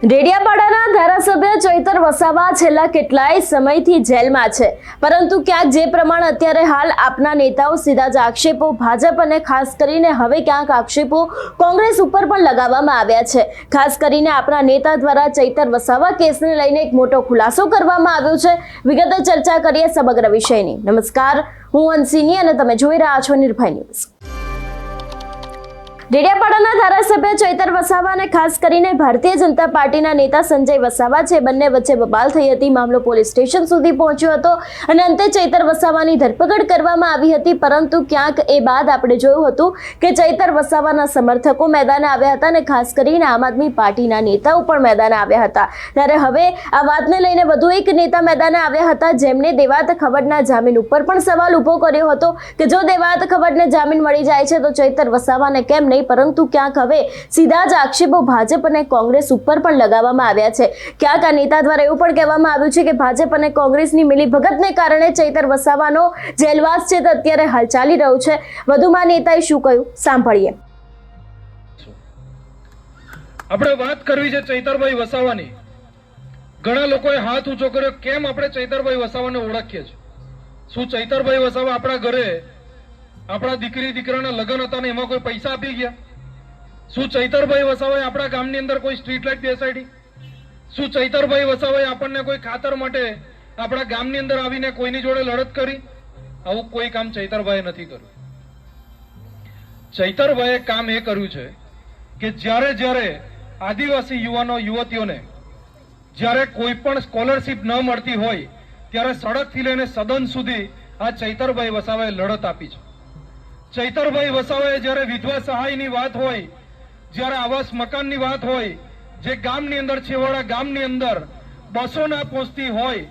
ડેડિયાપાડાના ધારાસભ્ય ચૈતર વસાવા છેલ્લા કેટલાય સમયથી જેલમાં છે. પરંતુ ક્યાંક જે પ્રમાણે અત્યારે હાલ આપના નેતાઓ સીધા જ આક્ષેપો ભાજપ અને ખાસ કરીને હવે ક્યાંક આક્ષેપો કોંગ્રેસ ઉપર પણ લગાવવામાં આવ્યા છે. ખાસ કરીને આપણા નેતા દ્વારા ચૈતર વસાવા કેસને લઈને એક મોટો ખુલાસો કરવામાં આવ્યો છે. વિગતે ચર્ચા કરીએ સમગ્ર વિષયની. નમસ્કાર, હું અંશિની અને તમે જોઈ રહ્યા છો નિર્ભય ન્યૂઝ. ડેડિયાપાડાના ધારાસભ્ય ચૈતર વસાવા અને ખાસ કરીને ભારતીય જનતા પાર્ટીના નેતા સંજય વસાવા છે. બંને વચ્ચે બબાલ થઈ હતી. મામલો પોલીસ સ્ટેશન સુધી પહોંચ્યો હતો અને અંતે ચૈતર વસાવાની ધરપકડ કરવામાં આવી હતી. પરંતુ ક્યાંક એ બાદ આપણે જોયું હતું કે ચૈતર વસાવાના સમર્થકો મેદાને આવ્યા હતા અને ખાસ કરીને આમ આદમી પાર્ટીના નેતાઓ પણ મેદાને આવ્યા હતા. ત્યારે હવે આ વાતને લઈને વધુ એક નેતા મેદાને આવ્યા હતા. જેમણે દેવાત ખબરના જામીન ઉપર પણ સવાલ ઊભો કર્યો હતો કે જો દેવાત ખબરને જામીન મળી જાય છે તો ચૈતર વસાવાને કેમ નહીં, પરંતુ ક્યાંક હવે સીધા જ આક્ષેપો ભાજપ અને કોંગ્રેસ ઉપર પણ લગાવવામાં આવ્યા છે. ક્યાંક આ નેતા દ્વારા એવું પણ કહેવામાં આવ્યું છે કે ભાજપ અને કોંગ્રેસની મિલીભગતને કારણે ચૈતર વસાવાનો જેલવાસ છે તે અત્યારે હાલ ચાલી રહ્યું છે. વધુમાં નેતાએ શું કહ્યું? સાંભળીએ. આપણે વાત કરવી છે ચૈતરભાઈ વસાવાની. ઘણા લોકોએ હાથ ઊંચો કર્યો. કેમ આપણે ચૈતરભાઈ વસાવાને ઓળખીએ છીએ? શું ચૈતરભાઈ વસાવા આપણા ઘરે આપણા દીકરી દીકરાના લગ્ન હતા ને એમાં કોઈ પૈસા આપી ગયા? શું ચૈતરભાઈ વસાવાએ આપણા ગામની અંદર કોઈ સ્ટ્રીટ લાઇટ બેસાડી? શું ચૈતરભાઈ વસાવાએ આપણને કોઈ ખાતર માટે આપણા ગામની અંદર આવીને કોઈની જોડે લડત કરી? આવું કોઈ કામ ચૈતરભાઈએ નથી કર્યું. ચૈતરભાઈએ કામ એ કર્યું છે કે જ્યારે જ્યારે આદિવાસી યુવાનો, યુવતીઓને જ્યારે કોઈ પણ સ્કોલરશીપ ન મળતી હોય, ત્યારે સડકથી લઈને સદન સુધી આ ચૈતરભાઈ વસાવાએ લડત આપી છે. ચૈતરભાઈ વસાવાએ જ્યારે વિધવા સહાયની વાત હોય, જ્યારે આવાસ મકાનની વાત હોય, જે ગામની અંદર, છેવાડા ગામની અંદર બસો ના પહોંચતી હોય,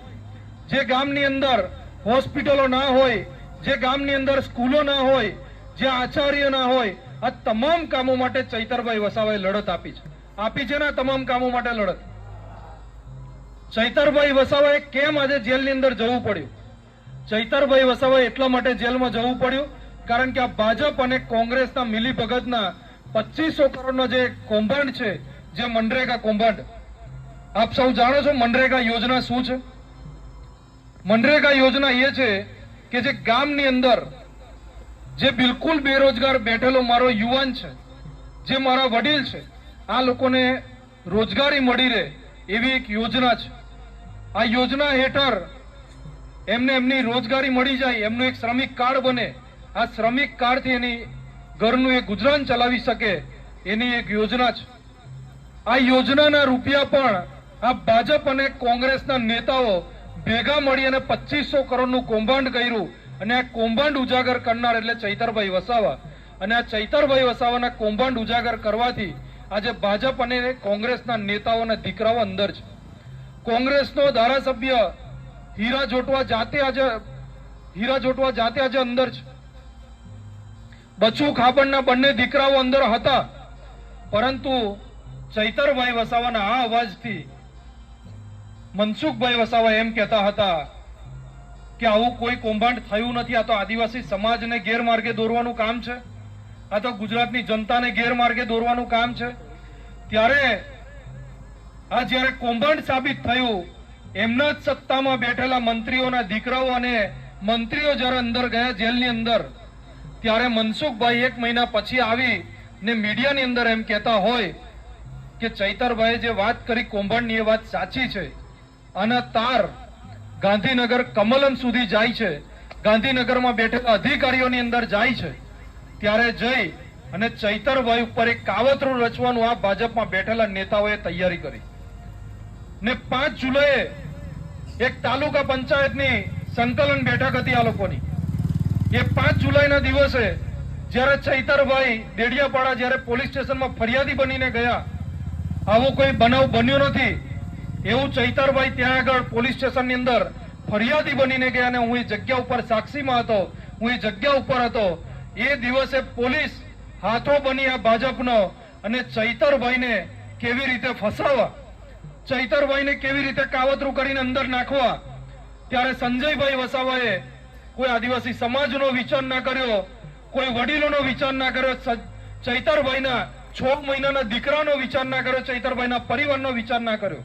જે ગામની અંદર હોસ્પિટલો ના હોય, જે ગામની અંદર સ્કૂલો ના હોય, જે આચાર્ય ના હોય, આ તમામ કામો માટે ચૈતરભાઈ વસાવાએ લડત આપી છે. આપી છે ને તમામ કામો માટે લડત. ચૈતરભાઈ વસાવાએ કેમ આજે જેલની અંદર જવું પડ્યું? ચૈતરભાઈ વસાવાએ એટલા માટે જેલમાં જવું પડ્યું કારણ કે આ ભાજપ અને કોંગ્રેસના મિલીભગતના પચીસો કરોડનો જે કૌભાંડ છે, જે મનરેગા કૌભાંડ. આપ સૌ જાણો છો મનરેગા યોજના શું છે? મનરેગા યોજના એ છે કે જે ગામની અંદર જે બિલકુલ બેરોજગાર બેઠેલો મારો યુવાન છે, જે મારા વડીલ છે, આ લોકોને રોજગારી મળી રહે એવી એક યોજના છે. આ યોજના હેઠળ એમને એમની રોજગારી મળી જાય, એમનું એક શ્રમિક કાર્ડ બને આ શ્રમિક કાર્ડથી એની ઘરનું એક ગુજરાન ચલાવી શકે એની એક યોજના છે. આ યોજનાના રૂપિયા પણ આ ભાજપ અને કોંગ્રેસના નેતાઓ ભેગા મળી અને પચીસો કરોડનું કૌભાંડ કર્યું અને આ કૌભાંડ ઉજાગર કરનાર એટલે ચૈતરભાઈ વસાવા. અને આ ચૈતરભાઈ વસાવાના કૌભાંડ ઉજાગર કરવાથી આજે ભાજપ અને કોંગ્રેસના નેતાઓના દીકરાઓ અંદર છે. કોંગ્રેસનો ધારાસભ્ય હીરા જોટવા જાતે આજે હીરા જોટવા જાતે આજે અંદર છે. બચુ ખાબડના બંને દીકરાઓ અંદર હતા. પરંતુ ચૈતરભાઈ વસાવાના આ અવાજથી મનસુખભાઈ વસાવા એમ કહેતા હતા કે આવું કોઈ કૌભાંડ થયું નથી. આ તો આદિવાસી સમાજને ગેરમાર્ગે દોરવાનું કામ છે. આ તો ગુજરાતની જનતાને ગેરમાર્ગે દોરવાનું કામ છે. ત્યારે આ જ્યારે કૌભાંડ સાબિત થયું, એમના જ સત્તામાં બેઠેલા મંત્રીઓના દીકરાઓ અને મંત્રીઓ જ્યારે અંદર ગયા જેલની અંદર ત્યારે મનસુખભાઈ એક મહિના પછી આવી ને મીડિયાની અંદર એમ કહેતા હોય કે ચૈતરભાઈ જે વાત કરી કૌભાંડની એ વાત સાચી છે. અને તાર ગાંધીનગર કમલમ સુધી જાય છે. ગાંધીનગરમાં બેઠેલા અધિકારીઓની અંદર જાય છે. ત્યારે જઈ અને ચૈતરભાઈ ઉપર એક કાવતરું રચવાનું આ ભાજપમાં બેઠેલા નેતાઓએ તૈયારી કરી. ને પાંચ જુલાઈએ એક તાલુકા પંચાયતની સંકલન બેઠક હતી આ લોકોની. એ પાંચ જુલાઈના દિવસે જ્યારે ચૈતરભાઈ દેડિયાપાડા જ્યારે પોલીસ સ્ટેશનમાં ફરિયાદી બનીને ગયા, આવો કોઈ બનાવ બન્યો નથી. એવું ચૈતરભાઈ ત્યાં આગળ પોલીસ સ્ટેશનની અંદર ફરિયાદી બનીને ગયા અને હું એ જગ્યા ઉપર સાક્ષીમાં હતો, હું એ જગ્યા ઉપર હતો. એ દિવસે પોલીસ હાથો બની આ ભાજપનો અને ચૈતરભાઈને કેવી રીતે ફસાવા, ચૈતરભાઈને કેવી રીતે કાવતરું કરીને અંદર નાખવા, ત્યારે સંજયભાઈ વસાવાએ કોઈ આદિવાસી સમાજનો વિચાર ના કર્યો, કોઈ વડીલોનો વિચાર ના કર્યો ચૈતરભાઈના છ મહિનાના દીકરાનો વિચાર ના કર્યો, ચૈતરભાઈના પરિવારનો વિચાર ના કર્યો.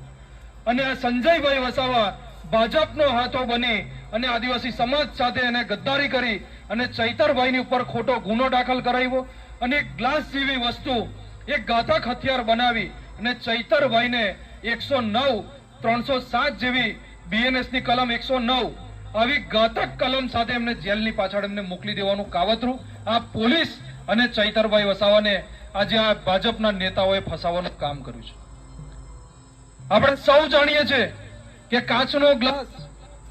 અને આ સંજયભાઈ વસાવા ભાજપનો હાથો બની અને આદિવાસી સમાજ સાથે એને ગદ્દારી કરી અને ચૈતરભાઈની ઉપર ખોટો ગુનો દાખલ કરાવ્યો અને ગ્લાસ જેવી વસ્તુ, એક ઘાતક હથિયાર બનાવી અને ચૈતરભાઈને એકસો નવ, ત્રણસો સાત જેવી બીએનએસની કલમ એકસો નવ આવી ઘાતક કલમ સાથે એમને જેલની પાછળ એમને મોકલી દેવાનું કાવતરું. આ પોલીસ અને ચૈતરભાઈ વસાવાને આજે આ ભાજપના નેતાઓએ ફસાવાનું કામ કર્યું છે. આપણે સૌ જાણીએ છીએ કે કાચનો ગ્લાસ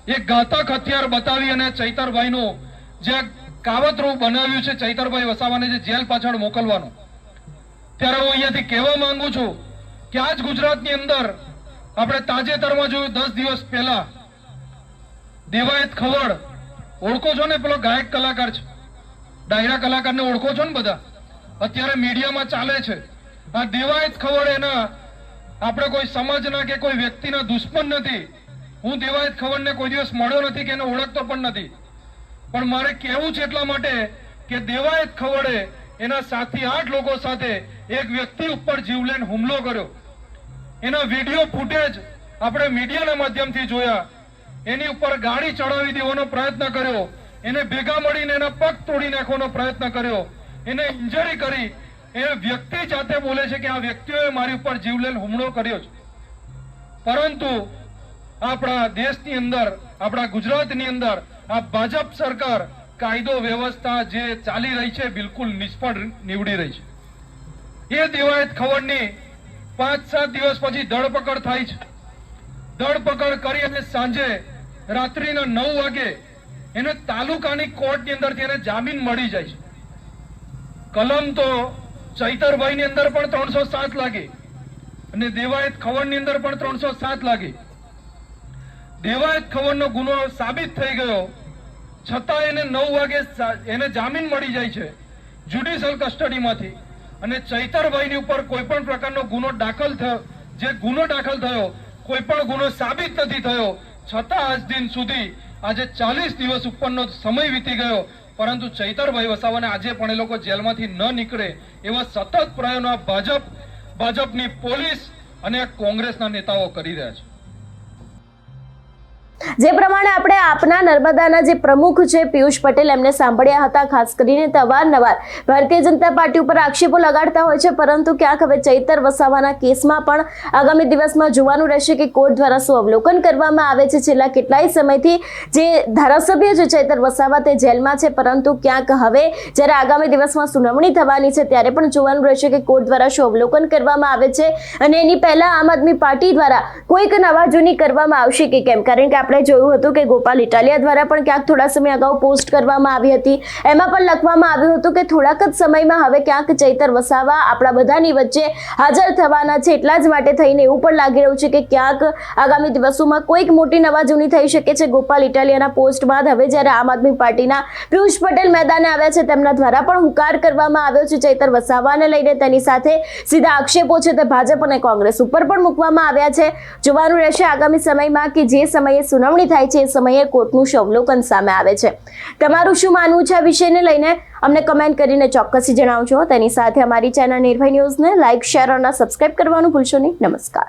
એ ઘાતક હથિયાર બતાવી અને ચૈતરભાઈનું જે કાવતરું બનાવ્યું છે ચૈતરભાઈ વસાવાને જે જેલ પાછળ મોકલવાનું. ત્યારે હું અહીંયાથી કહેવા માંગુ છું કે આજ ગુજરાતની અંદર આપણે તાજેતરમાં જોયું દસ દિવસ પહેલા દેવાયત ખવડ. ઓળખો છો ને પેલો ગાયક કલાકાર છે? ડાયરા કલાકારને ઓળખો છો ને બધા? અત્યારે મીડિયામાં ચાલે છે. આ દેવાયત ખવડ એના આપણે કોઈ સમાજના કે કોઈ વ્યક્તિના દુશ્મન નથી. હું દેવાયત ખવડને કોઈ દિવસ મળ્યો નથી કે એને ઓળખતો પણ નથી. પણ મારે કહેવું છે એટલા માટે કે દેવાયત ખવડે એના સાથી આઠ લોકો સાથે એક વ્યક્તિ ઉપર જીવલેણ હુમલો કર્યો. એના વીડિયો ફૂટેજ આપણે મીડિયાના માધ્યમથી જોયા. એની ઉપર ગાડી ચડાવી દેવાનો પ્રયત્ન કર્યો. એને ભેગા મળીને એના પગ તોડી નાખવાનો પ્રયત્ન કર્યો. એને ઇન્જરી કરી. એ વ્યક્તિ જાતે બોલે છે કે આ વ્યક્તિઓએ મારી ઉપર જીવલેલ હુમલો કર્યો છે. પરંતુ આપણા દેશની અંદર, આપણા ગુજરાતની અંદર, આ ભાજપ સરકાર કાયદો વ્યવસ્થા જે ચાલી રહી છે બિલકુલ નિષ્ફળ નીવડી રહી છે. એ દેવાયત ખવડની પાંચ સાત દિવસ પછી ધરપકડ થાય છે. ધરપકડ કરી અને સાંજે રાત્રિના નવ વાગે એને તાલુકાની કોર્ટની અંદરથી એને જામીન મળી જાય છે. કલમ તો ચૈતરભાઈ ની અંદર પણ ત્રણસો સાત લાગી અને દેવાયત ખવડની અંદર પણ ત્રણસો સાત લાગી. દેવાયત ખવડનો ગુનો સાબિત થઈ ગયો, છતાં એને નવ વાગે એને જામીન મળી જાય છે જ્યુડિશિયલ કસ્ટડીમાંથી. અને ચૈતરભાઈની ઉપર કોઈ પણ પ્રકારનો ગુનો દાખલ થયો જે ગુનો દાખલ થયો કોઈ પણ ગુનો સાબિત નથી થયો. છતાં આજ દિન સુધી આજે ચાલીસ દિવસ ઉપરનો સમય વીતી ગયો. પરંતુ ચૈતરભાઈ વસાવાને આજે પણ એ લોકો જેલમાંથી ન નીકળે એવા સતત પ્રયાસો ભાજપ, ભાજપની પોલીસ અને કોંગ્રેસના નેતાઓ કરી રહ્યા છે. જે પ્રમાણે આપણે આપના નર્મદાના જે પ્રમુખ છે પિયુષ પટેલ, એમને સાંભળ્યા હતા, ખાસ કરીને અવારનવાર ભારતીય જનતા પાર્ટી ઉપર આક્ષેપો લગાડતા હોય છે, પરંતુ ક્યાંક હવે ચૈતર વસાવાના કેસમાં પણ આગામી દિવસમાં જોવાનું રહેશે કે કોર્ટ દ્વારા શું અવલોકન કરવામાં આવે છે. છેલ્લા કેટલાય સમયથી જે ધારાસભ્ય છે ચૈતર વસાવા તે જેલમાં છે, પરંતુ ક્યાંક હવે જ્યારે આગામી દિવસમાં સુનાવણી થવાની છે, ત્યારે પણ જોવાનું રહેશે કે કોર્ટ દ્વારા શું અવલોકન કરવામાં આવે છે અને એની પહેલા આમ આદમી પાર્ટી દ્વારા કોઈક નવાજૂની કરવામાં આવશે કે કેમ? કારણ કે આપણે જોયું હતું કે ગોપાલ ઇટાલિયા દ્વારા પણ ક્યાંક થોડા સમય અગાઉ પોસ્ટ કરવામાં આવી હતી. એમાં પણ લખવામાં આવ્યું હતું કે થોડાક જ સમયમાં હવે ક્યાંક ચૈતર વસાવા આપણા બધાની વચ્ચે હાજર થવાના છે. એટલા જ માટે થઈને એવું પણ લાગી રહ્યું છે કે ક્યાંક આગામી દિવસોમાં કોઈક મોટી નવાજૂની થઈ શકે છે. ગોપાલ ઇટાલિયાના પોસ્ટ બાદ હવે જ્યારે આમ આદમી પાર્ટીના પિયુષ પટેલ મેદાને આવ્યા છે તેમના દ્વારા પણ હુંકાર કરવામાં આવ્યો છે ચૈતર વસાવાને લઈને. તેની સાથે સીધા આક્ષેપો છે તે ભાજપ અને કોંગ્રેસ ઉપર પણ મૂકવામાં આવ્યા છે. જોવાનું રહેશે આગામી સમયમાં કે જે સમયે સુનાવણી થાય છે એ સમયે કોર્ટનું શું અવલોકન સામે આવે છે. તમારું શું માનવું છે આ વિષયને લઈને? અમને કમેન્ટ કરીને ચોક્કસથી જણાવજો. તેની સાથે અમારી ચેનલ નિર્ભય ન્યૂઝને લાઇક શેર અને સબસ્ક્રાઇબ કરવાનું ભૂલશો નહીં. નમસ્કાર.